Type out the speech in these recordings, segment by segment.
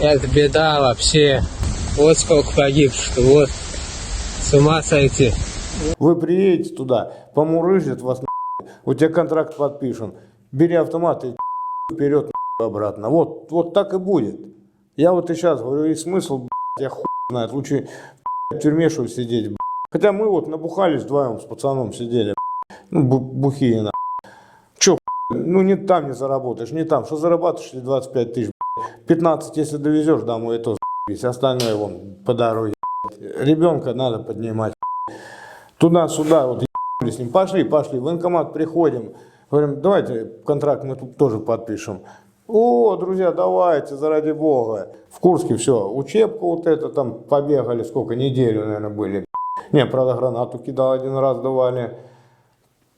Это беда вообще. Вот сколько погибших, вот. С ума сойти. Вы приедете туда, помурыжат вас, у тебя контракт подпишем. Бери автомат и вперед обратно. Вот, вот так и будет. Я вот и сейчас говорю, и смысл, я хуй знает, лучше в тюрьме, что ли, сидеть. Хотя мы вот набухались вдвоем с пацаном сидели, ну, бу- бухие, на. Че, ну, не там не заработаешь, не там. Что зарабатываешь, ли 25 тысяч. 15, если довезешь домой, то заебись. Остальное вон по дороге. Ребенка надо поднимать. Туда-сюда, вот с ним. Пошли, пошли, в военкомат приходим. Говорим, давайте контракт мы тут тоже подпишем. О, друзья, давайте, заради бога. В Курске все, учебку вот это, там побегали, сколько, неделю, наверное, были. Не, правда, гранату кидал один раз, давали.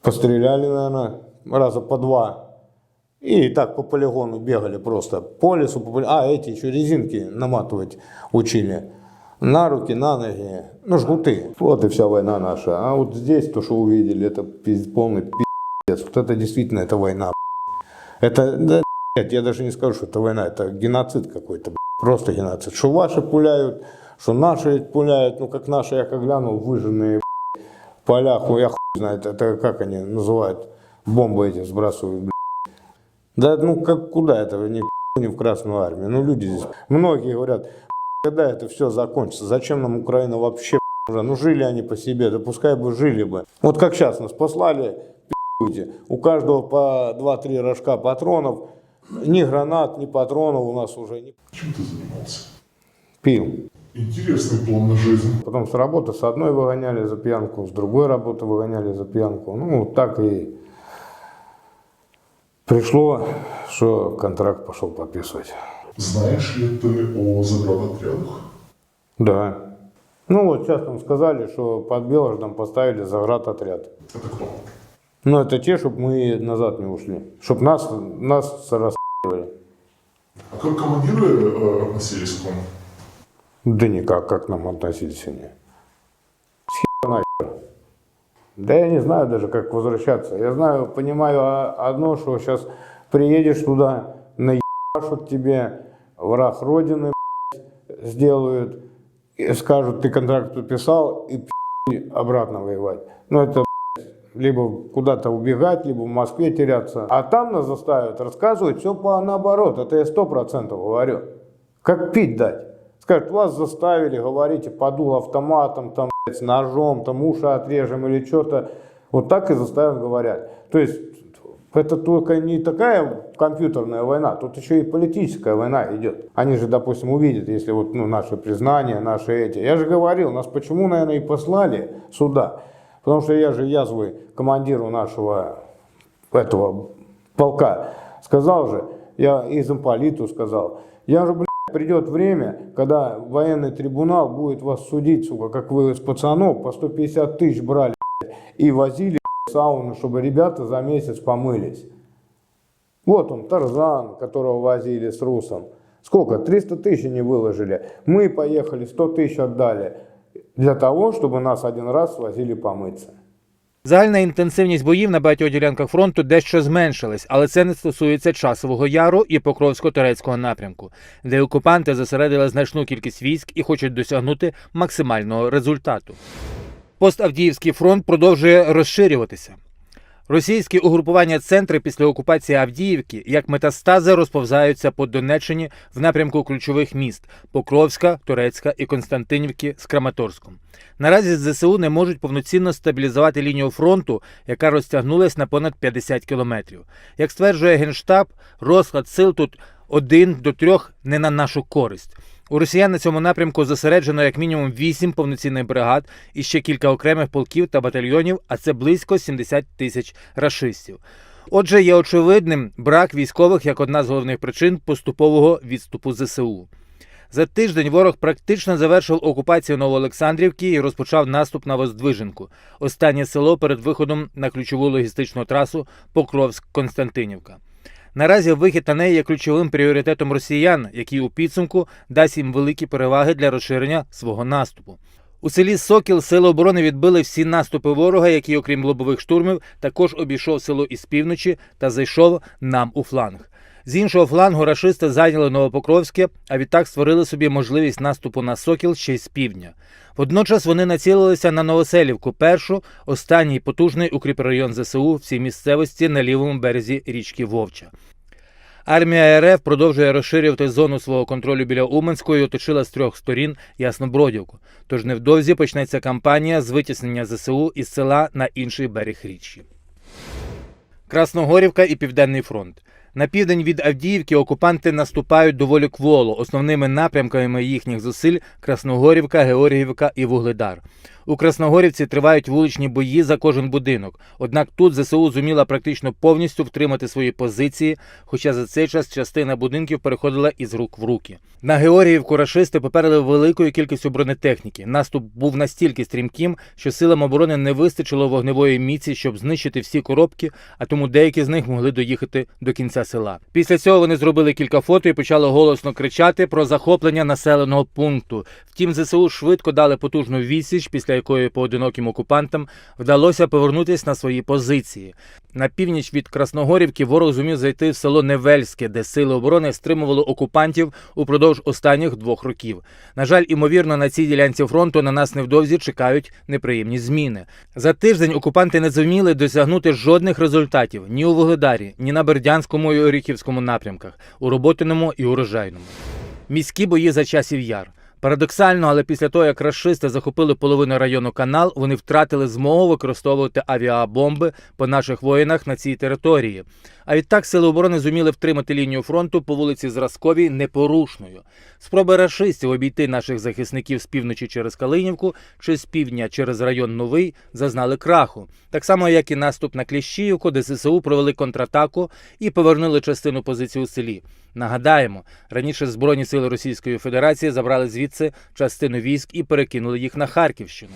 Постреляли, наверное, раза по два. И так по полигону бегали просто. По лесу, по поли- А, эти еще резинки наматывать учили. На руки, на ноги. Ну, жгуты. Вот и вся война наша. А вот здесь то, что увидели, это полный пиздец. Вот это действительно, это война. Это, да, я даже не скажу, что это война. Это геноцид какой-то. Просто геноцид. Что ваши пуляют, что наши пуляют. Ну, как наши, я как глянул, выжженные в я хуй знает, это как они называют. Бомбы эти сбрасывают. Да ну как куда это не, не в Красную армию? Ну люди здесь, многие говорят, когда это все закончится, зачем нам Украина вообще? Ну жили они по себе, да пускай бы жили бы. Вот как сейчас нас послали, у каждого по 2-3 рожка патронов, ни гранат, ни патронов у нас уже не Чем ты занимался? пил. Интересный план на жизнь. Потом с работы с одной выгоняли за пьянку, с другой работы выгоняли за пьянку. Ну, вот так и пришло, что контракт пошел подписывать. Знаешь ли ты о заградотрядах? Да. Ну вот сейчас нам сказали, что под Белождом поставили заградотряд. Это кто? Ну это те, чтобы мы назад не ушли. Чтобы нас, нас расстреливали. А как командиры э, относились к вам? Да никак, как нам относились они. Да я не знаю даже, как возвращаться. Я знаю, понимаю одно, что сейчас приедешь туда, наебашут тебе, враг Родины сделают, и скажут, ты контракт подписал, и обратно воевать. Ну это либо куда-то убегать, либо в Москве теряться. А там нас заставят рассказывать все по наоборот. Это я сто процентов говорю. Как пить дать? Скажут, вас заставили, говорите, подул автоматом, там, с ножом, там, уши отрежем или что-то. Вот так и заставят говорят. То есть, это только не такая компьютерная война, тут еще и политическая война идет. Они же, допустим, увидят, если вот, ну, наши признания, наши эти. Я же говорил, нас почему, наверное, и послали сюда. Потому что я же язвый командиру нашего этого полка сказал же, я и замполиту сказал, я же, блядь, придет время, когда военный трибунал будет вас судить, сука, как вы с пацанов по 150 тысяч брали и возили в сауну, чтобы ребята за месяц помылись. Вот он, Тарзан, которого возили с Русом. Сколько? 300 тысяч не выложили. Мы поехали, 100 тысяч отдали. Для того, чтобы нас один раз свозили помыться. Загальна інтенсивність боїв на багатьох ділянках фронту дещо зменшилась, але це не стосується часового яру і Покровсько-Турецького напрямку, де окупанти зосередили значну кількість військ і хочуть досягнути максимального результату. Поставдіївський фронт продовжує розширюватися. Російські угрупування центри після окупації Авдіївки як метастази розповзаються по Донеччині в напрямку ключових міст Покровська, Турецька і Константинівки з Краматорськом. Наразі ЗСУ не можуть повноцінно стабілізувати лінію фронту, яка розтягнулась на понад 50 кілометрів. Як стверджує Генштаб, розклад сил тут один до трьох не на нашу користь. У росіян на цьому напрямку зосереджено як мінімум 8 повноцінних бригад і ще кілька окремих полків та батальйонів, а це близько 70 тисяч рашистів. Отже, є очевидним брак військових як одна з головних причин поступового відступу ЗСУ. За тиждень ворог практично завершив окупацію Новоолександрівки і розпочав наступ на Воздвиженку, останнє село перед виходом на ключову логістичну трасу Покровськ-Константинівка. Наразі вихід на неї є ключовим пріоритетом росіян, який у підсумку дасть їм великі переваги для розширення свого наступу. У селі Сокіл сили оборони відбили всі наступи ворога, який, окрім лобових штурмів, також обійшов село із півночі та зайшов нам у фланг. З іншого флангу рашисти зайняли Новопокровське, а відтак створили собі можливість наступу на Сокіл ще й з півдня. Водночас вони націлилися на Новоселівку, першу, останній потужний укріпрайон ЗСУ в цій місцевості на лівому березі річки Вовча. Армія РФ продовжує розширювати зону свого контролю біля Уманської і оточила з трьох сторін Яснобродівку. Тож невдовзі почнеться кампанія з витіснення ЗСУ із села на інший берег річки. Красногорівка і Південний фронт. На південь від Авдіївки окупанти наступають доволі кволо. Основними напрямками їхніх зусиль Красногорівка, Георгіївка і Вугледар. У Красногорівці тривають вуличні бої за кожен будинок. Однак тут ЗСУ зуміла практично повністю втримати свої позиції, хоча за цей час частина будинків переходила із рук в руки. На Георгіївку рашисти попередили великою кількістю бронетехніки. Наступ був настільки стрімким, що силам оборони не вистачило вогневої міці, щоб знищити всі коробки, а тому деякі з них могли доїхати до кінця села. Після цього вони зробили кілька фото і почали голосно кричати про захоплення населеного пункту. Втім, ЗСУ швидко дали потужну відсіч, після якої поодиноким окупантам вдалося повернутися на свої позиції. На північ від Красногорівки ворог зумів зайти в село Невельське, де сили оборони стримували окупантів упродовж останніх двох років. На жаль, імовірно, на цій ділянці фронту на нас невдовзі чекають неприємні зміни. За тиждень окупанти не зуміли досягнути жодних результатів ні у Вугледарі, ні на Бердянському і Оріхівському напрямках, у Роботиному і Урожайному. Міські бої за часів яр. Парадоксально, але після того, як рашисти захопили половину району канал, вони втратили змогу використовувати авіабомби по наших воїнах на цій території. А відтак сили оборони зуміли втримати лінію фронту по вулиці Зразковій непорушною. Спроби рашистів обійти наших захисників з півночі через Калинівку чи з півдня через район Новий зазнали краху. Так само, як і наступ на Кліщіївку, де ЗСУ провели контратаку і повернули частину позицій у селі. Нагадаємо, раніше Збройні сили Російської Федерації забрали звідси частину військ і перекинули їх на Харківщину.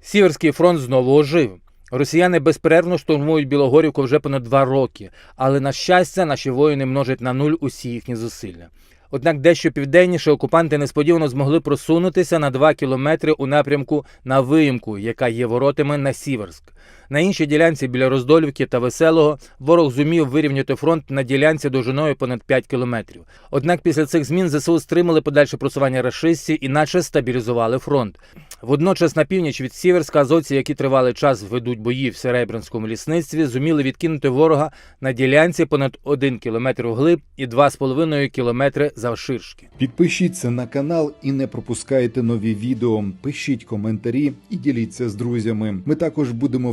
Сіверський фронт знову ожив. Росіяни безперервно штурмують Білогорівку вже понад два роки, але на щастя, наші воїни множать на нуль усі їхні зусилля. Однак дещо південніше окупанти несподівано змогли просунутися на 2 кілометри у напрямку на виїмку, яка є воротами на Сіверськ. На іншій ділянці біля Роздолівки та Веселого ворог зумів вирівняти фронт на ділянці довжиною понад 5 кілометрів. Однак після цих змін ЗСУ стримали подальше просування рашистів і наче стабілізували фронт. Водночас на північ від Сіверська азовці, які тривалий час ведуть бої в Серебрянському лісництві, зуміли відкинути ворога на ділянці понад 1 кілометр вглиб і 2,5 кілометри завширшки. Підпишіться на канал і не пропускайте нові відео. Пишіть коментарі і діліться з друзями. Ми також будемо